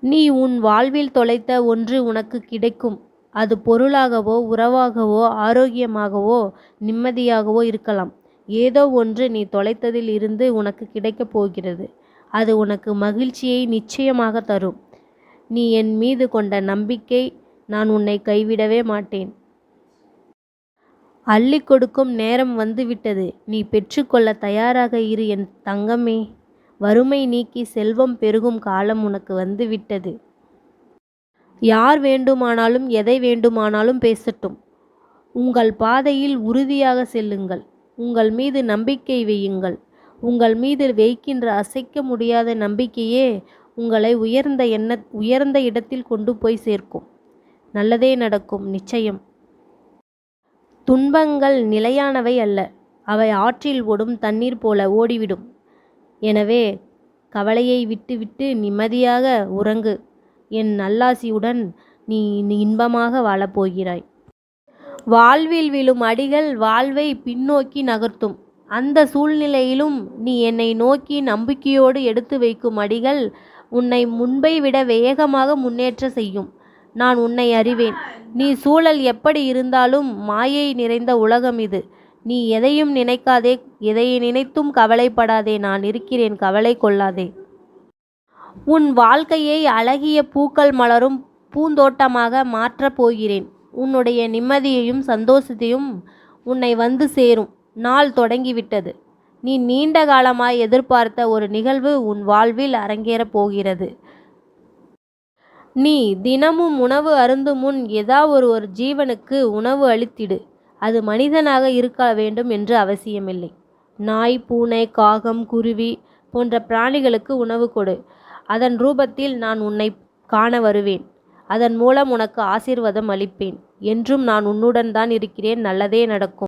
நீ உன் வாழ்வில் தொலைத்த ஒன்று உனக்கு கிடைக்கும். அது பொருளாகவோ உறவாகவோ ஆரோக்கியமாகவோ நிம்மதியாகவோ இருக்கலாம். ஏதோ ஒன்று நீ தொலைத்ததில் இருந்து உனக்கு கிடைக்கப் போகிறது. அது உனக்கு மகிழ்ச்சியை நிச்சயமாக தரும். நீ என் மீது கொண்ட நம்பிக்கை நான் உன்னை கைவிடவே மாட்டேன். அள்ளிக் கொடுக்கும் நேரம் வந்துவிட்டது. நீ பெற்றுக்கொள்ள தயாராக இரு என் தங்கமே. வறுமை நீக்கி செல்வம் பெருகும் காலம் உனக்கு வந்து விட்டது யார் வேண்டுமானாலும் எதை வேண்டுமானாலும் பேசட்டும். உங்கள் பாதையில் உறுதியாக செல்லுங்கள். உங்கள் மீது நம்பிக்கை வையுங்கள். உங்கள் மீது வைக்கின்ற அசைக்க முடியாத நம்பிக்கையே உங்களை உயர்ந்த இடத்தில் கொண்டு போய் சேர்க்கும். நல்லதே நடக்கும் நிச்சயம். துன்பங்கள் நிலையானவை அல்ல. அவை ஆற்றில் ஓடும் தண்ணீர் போல ஓடிவிடும். எனவே கவலையை விட்டுவிட்டு நிம்மதியாக உறங்கு. என் நல்லாசியுடன் நீ இன்பமாக வாழப்போகிறாய் வாழ்வில் விழும் அடிகள் வாழ்வை பின்னோக்கி நகர்த்தும். அந்த சூழ்நிலையிலும் நீ என்னை நோக்கி நம்பிக்கையோடு எடுத்து வைக்கும் அடிகள் உன்னை முன்பை விட வேகமாக முன்னேற்ற செய்யும். நான் உன்னை அறிவேன். நீ சூழல் எப்படி இருந்தாலும் மாயை நிறைந்த உலகம் இது. நீ எதையும் நினைக்காதே எதையை நினைத்தும் கவலைப்படாதே நான் இருக்கிறேன் கவலை கொள்ளாதே. உன் வாழ்க்கையை அழகிய பூக்கள் மலரும் பூந்தோட்டமாக மாற்றப் போகிறேன். உன்னுடைய நிம்மதியையும் சந்தோஷத்தையும் உன்னை வந்து சேரும் நாள் தொடங்கிவிட்டது. நீ நீண்ட காலமாய் எதிர்பார்த்த ஒரு நிகழ்வு உன் வாழ்வில் அரங்கேறப் போகிறது. நீ தினமும் உணவு அருந்தும் முன் ஏதோவொரு ஜீவனுக்கு உணவு அளித்திடு. அது மனிதனாக இருக்க வேண்டும் என்று அவசியமில்லை. நாய் பூனை காகம் குருவி போன்ற பிராணிகளுக்கு உணவு கொடு. அதன் ரூபத்தில் நான் உன்னை காண வருவேன். அதன் மூலம் உனக்கு ஆசீர்வாதம் அளிப்பேன். என்றும் நான் உன்னுடன் தான் இருக்கிறேன் நல்லதே நடக்கும்.